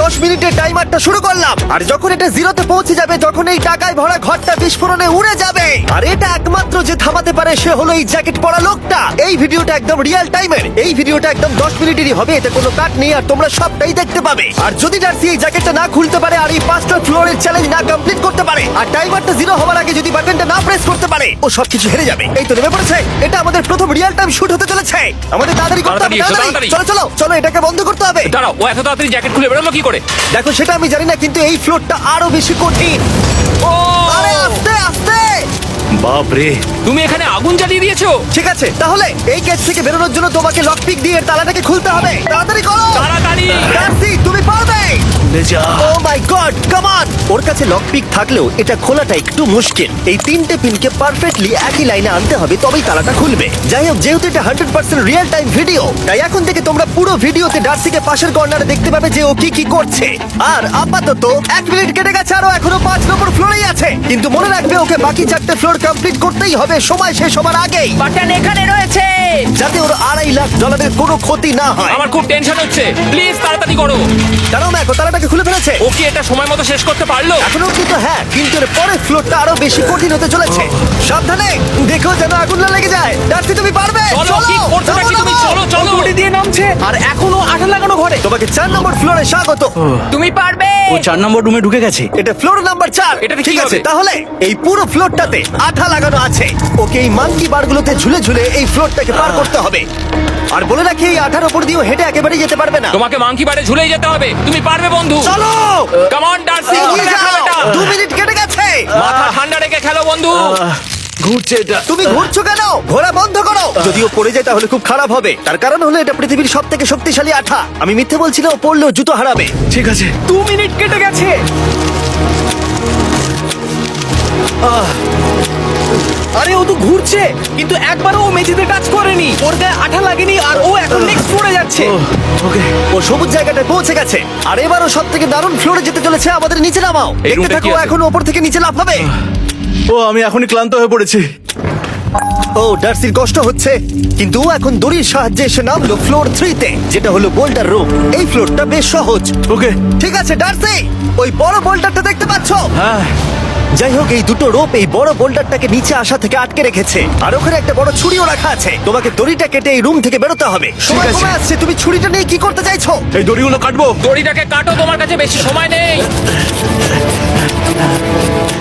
দশ মিনিটের টাইমারটা শুরু করলাম। আর যখন এটা জিরোতে পৌঁছে যাবে তখন এই টাকায় ভরা ঘরটা বিস্ফোরণে উড়ে যাবে। আর এটা একমাত্র যে থামাতে পারে সে হলো এই জ্যাকেট পরা লোকটা। এই ভিডিওটা একদম রিয়েল টাইমের এই ভিডিওটা একদম দশ মিনিটেরই হবে এতে কোনো কাট নেই আর তোমরা সবটাই দেখতে পাবে। আর যদি ডার্সি এই জ্যাকেটটা না খুলতে পারে আর এই পাঁচটা ফ্লোরের চ্যালেঞ্জ না কমপ্লিট করতে পারে আর টাইমারটা জিরো হওয়ার আগে যদি বাটনটা না প্রেস করতে পারে ও সবকিছু হেরে যাবে। এই তো নেমে পড়েছে। এটা আমাদের প্রথম রিয়েল টাইম শুট হতে চলেছে। আমাদের তাড়াতাড়ি করতে হবে তাড়াতাড়ি। চলো চলো চলো এটাকে বন্ধ করতে হবে। দাঁড়াও ও এত তাড়াতাড়ি জ্যাকেট খুলে বেরোলো কি? করে? দেখো সেটা আমি জানি না কিন্তু এই ফ্লোরটা আরও বেশি কঠিন। ও! আরে আস্তে আস্তে! বাপরে। তুমি এখানে আগুন জ্বালিয়ে দিয়েছ? ঠিক আছে তাহলে এই গেট থেকে বেরোনোর জন্য তোমাকে লকপিক দিয়ে এর তালাটাকে খুলতে হবে। তাড়াতাড়ি করো। তাড়াতাড়ি। ডার্সি তুমি পারবে। ও মাই গড কাম অন ওর কাছে লকপিক থাকলেও এটা খোলাটা একটু মুশকিল। এই তিনটে পিনকে পারফেক্টলি একই লাইনে আনতে হবে তবেই তালাটা খুলবে। যাই হোক যেহেতু এটা hundred percent real time video তাই এখন থেকে তোমরা পুরো ভিডিওতে ডার্সিকে পাশের কর্নারে দেখতে পাবে যে ও কি কি করছে। আর আপাতত এক মিনিট কেটে গেছে আরও এখনও পাঁচ নম্বর ফ্লোরেই আছে। কিন্তু মনে রাখবে ওকে বাকি চারটে ফ্লোর কমপ্লিট করতেই হবে। সময় শেষ হবার আগেই। বাটন এখানে রয়েছে। যাতে ওর আড়াই লাখ ডলারের কোনো ক্ষতি না হয়। আমার খুব টেনশন হচ্ছে। প্লিজ তাড়াতাড়ি করো। দাঁড়াও দেখো তালাটাকে খুলে ফেলেছে। ও কি এটা সময় মতো শেষ করতে পারল? এখনও কিন্তু হ্যাঁ কিন্তু এর পরের ফ্লোরটা আরও বেশি কঠিন হতে চলেছে। সাবধানে দেখো যেন আগুন না লেগে যায়। ডার্সি তুমি পারবে? চলো কি করছ নাকি তুমি? চলো। চলো দিয়ে নামছে। আর এখনও আঠা লাগানো তোমাকে চার নম্বর ফ্লোরে স্বাগত। তুমি পারবে। ও চার নম্বর রুমে ঢুকে গেছে। এটা ফ্লোর নাম্বার চার। এটাতে ঠিক আছে তাহলে এই পুরো ফ্লোরটাতে আঠা লাগানো আছে। ওকে এই মাঙ্কি বারগুলোতে ঝুলে ঝুলে এই ফ্লোরটাকে পার করতে হবে। আর বলে রাখি এই আঠার উপর দিয়েও হেঁটে একেবারে যেতে পারবে না। তোমাকে মাংকি বারে ঝুলেই যেতে হবে। তুমি পারবে বন্ধু। চলো! কাম অন ডার্সি এটা দু মিনিট কেটে গেছে। মাথা ঠান্ডা রেখে খেলো বন্ধু। ঘুরছে এটা। তুমি ঘুরছো কেন? ঘোরা বন্ধ করো। যদিও পড়ে যায় তাহলে খুব খারাপ হবে। তার কারণ হলো এটা পৃথিবীর সব থেকে শক্তিশালী আঠা। আমি মিথ্যে বলছি না ও পড়লেও জুতো হারাবে। ঠিক আছে। দু মিনিট কেটে গেছে। আরে ও তো ঘুরছে কিন্তু একবারও ও মেঝেতে টাচ করেনি। ওর গায়ে আঠা লাগেনি আর ও এখন নেক্সট ফ্লোরে যাচ্ছে। ওকে। ও সবুজ জায়গাটায় পৌঁছে গেছে। আর এবারও সব থেকে দারুণ ফ্লোরে যেতে চলেছে আমাদের নিচে নামাও। এই দেখতে থাকো কি আছে? এখন ওপর থেকে নিচে লাফাবে ও আমি এখনই ক্লান্ত হয়ে পড়েছি। ও ডার্সির কষ্ট হচ্ছে কিন্তু ও এখন দড়ির সাহায্যে এসে নামলো ফ্লোর থ্রিতে যেটা হলো বোল্টার রুম এই ফ্লোরটা বেশ সহজ। ওকে। ঠিক আছে ডার্সি ওই বড় বোল্টারটা দেখতে পাচ্ছ? হ্যাঁ। যাই হোক এই দুটো রোপ এই বড় বোল্ডারটাকে নিচে আসা থেকে আটকে রেখেছে। আর ওখানে একটা বড় ছুরিও রাখা আছে। তোমাকে দড়িটা কেটে এই রুম থেকে বেরোতে হবে। সময় আছে। কমে আসছে তুমি ছুরিটা নিয়ে কি করতে চাইছো? এই দড়িগুলো কাটবো। দড়িটাকে কাটো তোমার কাছে বেশি সময় নেই।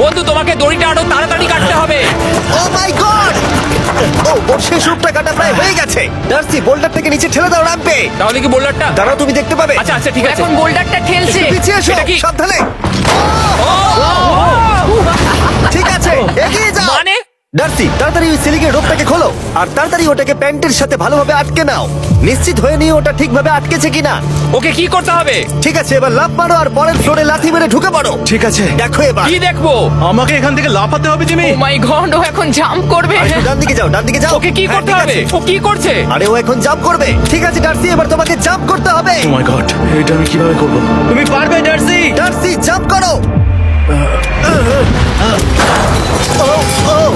বন্ধু তোমাকে দড়িটা আরও তাড়াতাড়ি কাটতে হবে। ও মাই গড! ও ওর শেষ রূপটা কাটা প্রায় হয়ে গেছে। ডার্সি বোল্ডার থেকে নিচে ঠেলে দাও রাম্পে। তাহলে কি বোল্ডারটা? দাঁড়াও তুমি দেখতে পাবে। আচ্ছা আচ্ছা ঠিক আছে। এখন বোল্ডারটা ঠেলছে। পিছিয়ে এসো এটা কি? সাবধানে। ঠিক আছে এগিয়ে যাও। মানে ডার্সি তাড়াতাড়ি ওই সিলিংয়ের রোপটাকে খোলো আর তাড়াতাড়ি ওটাকে প্যান্টের সাথে ভালোভাবে আটকে নাও। নিশ্চিত হয়ে নিয়ে ওটা ঠিকভাবে আটকেছে কিনা। ওকে কি করতে হবে? ঠিক আছে এবার লাফ মারো আর পরের ফ্লোরে লাথি মেরে ঢুকে পড়ো। ঠিক আছে। দেখো এবার। কি দেখব? আমাকে এখান থেকে লাফাতে হবে জিমি? ও মাই গড ও এখন জাম্প করবে। আর একটু ডান দিকে যাও ডান দিকে যাও। ওকে কি হ্যাঁ, করতে ঠিক হবে আছে। ও কি করছে? আরে ও এখন জাম্প করবে। ঠিক আছে ডার্সি এবার তোমাকে জাম্প করতে হবে। ও মাই গড এটা আমি কীভাবে করব? তুমি পারবে জার্সি ডার্সি জাম্প করো।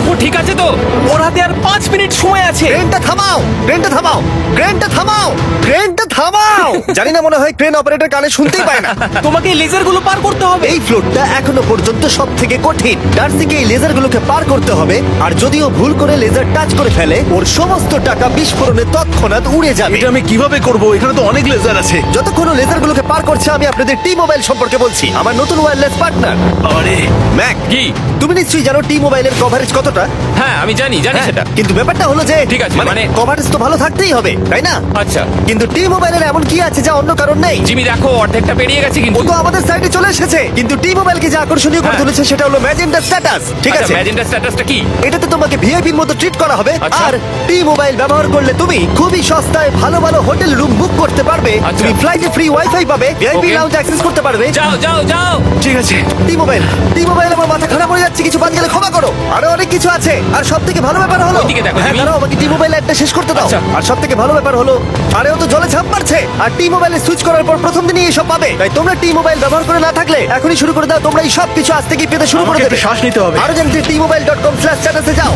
ও, ঠিক আছে তো। ওর হাতে আর পাঁচ মিনিট সময় আছে। ক্রেনটা থামাও ক্রেনটা থামাও ক্রেনটা থামাও ক্রেনটা থামাও। জানি না মনে হয় ক্রেন অপারেটর কানে শুনতেই পায় না। তোমাকে লেজারগুলো পার করতে হবে। এই ফ্লোরটা এখনও পর্যন্ত সব থেকে কঠিন। ডার্সিকে এই লেজারগুলোকে পার করতে হবে আর যদিও ভুল করে লেজার টাচ করে ফেলে ওর সমস্ত টাকা বিস্ফোরণে তৎক্ষণাৎ উড়ে যাবে। এটা আমি কীভাবে করব? এখানে তো অনেক লেজার আছে। যতক্ষণ ও লেজারগুলোকে পার করছে আমি আপনাদের টি মোবাইল সম্পর্কে বলছি আমার নতুন ওয়্যারলেস পার্টনার আরে ম্যাক কি? তুমি নিশ্চয়ই জানো টি মোবাইলের কভারেজ কতটা? হ্যাঁ আমি জানি জানি সেটা। কিন্তু ব্যাপারটা হলো যে ঠিক আছে, মানে মানে- কভারেজ তো ভালো থাকতেই হবে তাই না? আচ্ছা। কিন্তু টি মোবাইলের এমন কি আছে যা অন্য কারণ নেই? জিমি দেখো অর্ধেকটা পেরিয়ে গেছে ও কিন্তু তো আমাদের সাইডে চলে এসেছে কিন্তু টি মোবাইলকে যে আকর্ষণীয় করে হ্যাঁ। তুলেছে সেটা হলো ম্যাজেন্টা স্ট্যাটাস ঠিক আছে? ম্যাজেন্টা স্ট্যাটাসটা কি? এটাতে তোমাকে ভিআইপির মতো ট্রিট করা হবে আচ্ছা। আর টি মোবাইল ব্যবহার করলে তুমি খুবই সস্তায় ভালো ভালো হোটেল রুম বুক করতে পারবে। আচ্ছা। তুমি ফ্লাইটে ফ্রি ওয়াইফাই পাবে ভিআইপি Okay. লাউঞ্জ অ্যাক্সেস করতে পারবে। যাও যাও যাও। ঠিক আছে টি মোবাইল টি মোবাইল আমার মাথা খারাপ হয়ে যাচ্ছে কিছু বাদ গেলে ক্ষমা করো। আরও অনেক কিছু আছে। আর সব থেকে ভালো ব্যাপার হলো ওইদিকে দেখো, হ্যাঁ। দাঁড়াও আমাকে টি মোবাইল একটা শেষ করতে দাও। আচ্ছা। আর সব থেকে ভালো ব্যাপার হলো আরে ও তো জলে ঝাঁপ মারছে। আর টি মোবাইলে সুইচ করার পর প্রথম দিনই এসব পাবে। তাই তোমরা টি মোবাইল ব্যবহার করে না থাকলে এখনই শুরু করে দাও তোমরা এই সব কিছু আজ থেকে পেতে শুরু করে আমাকে দেবে। একটু শ্বাস নিতে হবে। আরও জানতে T mobile dot com slash স্ট্যাটাসে যাও।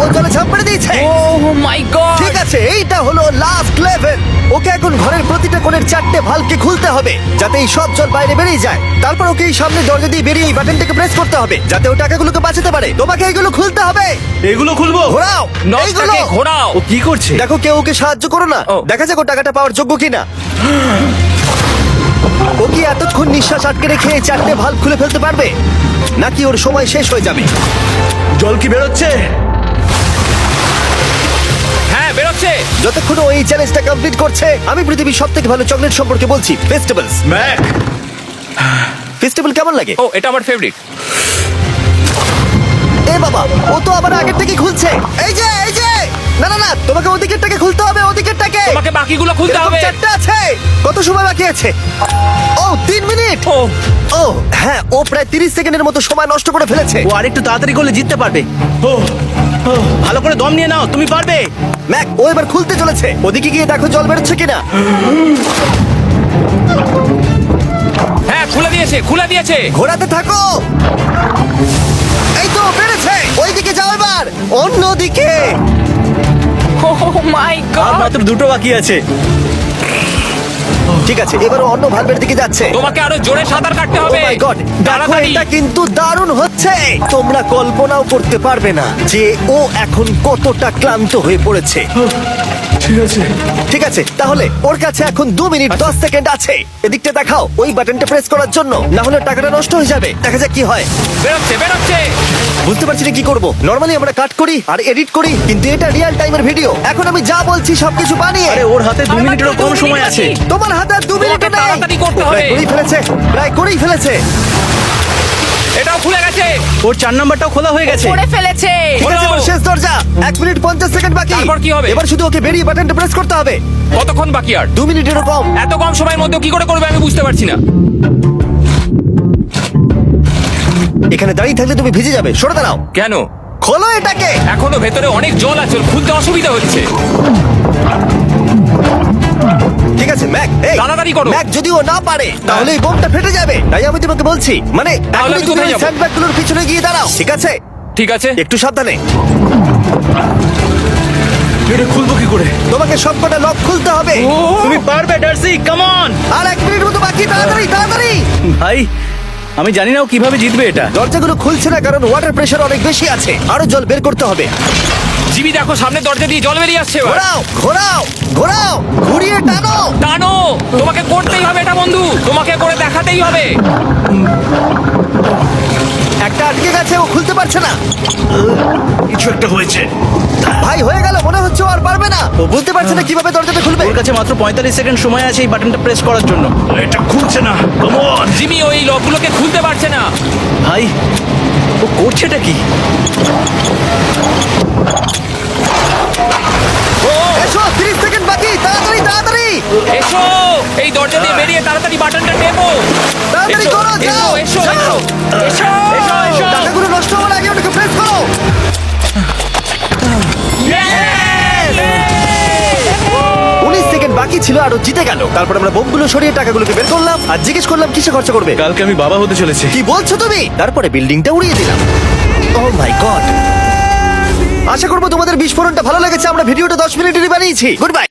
ও জলে ঝাঁপ মেরে দিয়েছে। ও মাই গড ঠিক আছে এইটা হলো লাস্ট লেভেল ওকে এখন ঘরের প্রতিটা কোণের চারটে ভালকে খুলতে হবে যাতে এই সব জল বাইরে বেরিয়ে যায়। তারপর ওকে এই সামনে দরজা দিয়ে বেরিয়ে এই বাটনটাকে প্রেস করতে হবে যাতে ও টাকাগুলোকে বাঁচাতে পারে। তোমাকে এগুলো খুলতে হবে। এগুলো খুলবো? ঘোরাও। এইগুলো নটটাকে ঘোরাও। ও কি করছে? দেখো কেউ ওকে সাহায্য করো না। ও। দেখা যাক ও টাকাটা পাওয়ার যোগ্য কিনা। ও কি এতক্ষণ নিঃশ্বাস আটকে রেখে এই চারটে ভালো খুলে ফেলতে পারবে? নাকি ওর সময় শেষ হয়ে যাবে? জল কি বেরোচ্ছে? হ্যাঁ বেরোচ্ছে। যতক্ষণ ও এই চ্যালেঞ্জটা কমপ্লিট করছে আমি পৃথিবীর সব থেকে ভালো চকলেট সম্পর্কে বলছি। Festivals Mac. ফেস্টিভ্যাল কেমন লাগে? ও এটা আমার ফেভারিট এ বাবা ও তো আবার আগের থেকে খুলছে। এই যে এই যে! না না না তোমাকে ওদিকেরটাকে খুলতে হবে ওদিকেরটাকে তোমাকে বাকিগুলো খুলতে এরকম হবে। চারটে আছে। কত সময় বাকি আছে? ও তিন মিনিট। ও। ও হ্যাঁ ও প্রায় তিরিশ সেকেন্ডের মতো সময় নষ্ট করে ফেলেছে। ও আরেকটু তাড়াতাড়ি করলে জিততে পারবে। ও ও, ভালো করে দম নিয়ে নাও তুমি পারবে। ম্যাক ও এবার খুলতে চলেছে। ওদিকে গিয়ে দেখো জল বেরোচ্ছে কিনা। হ্যাঁ খুলে দিয়েছে খুলে দিয়েছে। ঘোরাতে থাকো। এই তো বেড়েছে ওইদিকে যাও এবার অন্যদিকে। ও মাই আর গড মাত্র দুটো বাকি আছে। ঠিক আছে এবার ও অন্য ভালভের দিকে যাচ্ছে। তোমাকে আরও জোরে সাঁতার কাটতে Oh হবে my God! দেখো তাড়াতাড়ি। এটা কিন্তু দারুণ হচ্ছে। তোমরা কল্পনাও করতে পারবে না যে ও এখন কতটা ক্লান্ত হয়ে পড়েছে। ঠিক আছে। ঠিক আছে তাহলে ওর কাছে এখন দু মিনিট দশ সেকেন্ড আছে। এদিকটা দেখাও ওই বাটনটা প্রেস করার জন্য। না হলে টাকাটা নষ্ট হয়ে যাবে। দেখা যাক কি হয়। বেরোচ্ছে বেরোচ্ছে। বুঝতে পারছি না কি করব। নর্মালি আমরা কাট করি আর এডিট করি কিন্তু এটা রিয়েল টাইমের ভিডিও এখন আমি যা বলছি সবকিছু বানিয়ে আরে ওর হাতে দু আর মিনিটেরও কম সময় আছে। তোমার হাতে আর দু মিনিট তোমাকে তাড়াতাড়ি করতে হবে। করেই ফেলেছে প্রায় করেই ফেলেছে। এটাও খুলে গেছে। ওর চার নাম্বারটাও খোলা হয়ে গেছে। করে ফেলেছে। ঠিক আছে এবার শেষ দরজা। এক মিনিট পঞ্চাশ সেকেন্ড বাকি। তারপর কি হবে? এবার শুধু ওকে বেরিয়ে বাটনটা প্রেস করতে হবে। কতক্ষণ বাকি আর? দু মিনিটেরও কম। এত কম সময়ের মধ্যে কি করে করবে আমি বুঝতে পারছি না। এখানে দাঁড়িয়ে থাকলে তুমি ভিজে যাবে। সরে দাঁড়াও। কেন? খোলো এটাকে। এখনও ভেতরে অনেক জল আছে ওর খুলতে অসুবিধা হচ্ছে। ঠিক আছে ম্যাক এই তাড়াতাড়ি করো। ম্যাক যদি ও না পারে তাহলে এই বোমটা ফেটে যাবে। তাই আমি তোমাকে বলছি মানে তাহলে তুমি কোথায় ওই স্যান্ডব্যাগগুলোর পিছনে গিয়ে দাঁড়াও ঠিক আছে? ঠিক আছে। একটু সাবধানে। এটা খুলবো কি করে? তোমাকে সবকটা লক খুলতে হবে। তুমি পারবে ডার্সি কাম অন আর এক মিনিট মতো বাকি তাড়াতাড়ি তাড়াতাড়ি! ভাই আমি জানি না ও কীভাবে জিতবে এটা। দরজাগুলো খুলছে না কারণ ওয়াটার প্রেশার অনেক বেশি আছে। আরও জল বের করতে হবে। জিবি দেখো সামনে দরজা দিয়ে জল বেরিয়ে আসছে এবার। ঘোরাও ঘোরাও ঘোরাও ঘুরিয়ে টানো। টানো! তোমাকে করতেই হবে এটা বন্ধু। তোমাকে করে দেখাতেই হবে। একটা আটকে গেছে ও খুলতে পারছে না। কিছু একটা হয়েছে। ভাই হয়ে গেল মনে হচ্ছে ও আর পারবে না। ও বুঝতে পারছে না কীভাবে দরজাটা খুলবে। ওর কাছে মাত্র পঁয়তাল্লিশ সেকেন্ড সময় আছে এই বাটনটা প্রেস করার জন্য। এটা খুলছে না। কমন জিমি ওই লকগুলোকে খুলতে পারছে না। ভাই ও করছেটা কি? ও এসো 30 সেকেন্ড বাকি তাড়াতাড়ি তাড়াতাড়ি। এসো এই দরজা দিয়ে বেরিয়ে তাড়াতাড়ি বাটনটা টেপো। তাড়াতাড়ি করো যাও। এসো। এসো এসো। এসো টাকাগুলো নষ্ট হওয়ার আগে ওটাকে প্রেস করো। সেকেন্ড বাকি ছিল আর ও জিতে গেল। তারপর আমরা বোমগুলো সরিয়ে টাকাগুলোকে বের করলাম আর জিজ্ঞেস করলাম কিসে খরচা করবে? কালকে আমি বাবা হতে চলেছি। কি বলছো তুমি? তারপরে বিল্ডিংটা উড়িয়ে দিলাম। ও মাই গড আশা করব তোমাদের বিস্ফোরণটা ভালো লেগেছে। আমরা ভিডিওটা দশ মিনিটেরই বানিয়েছি। Good bye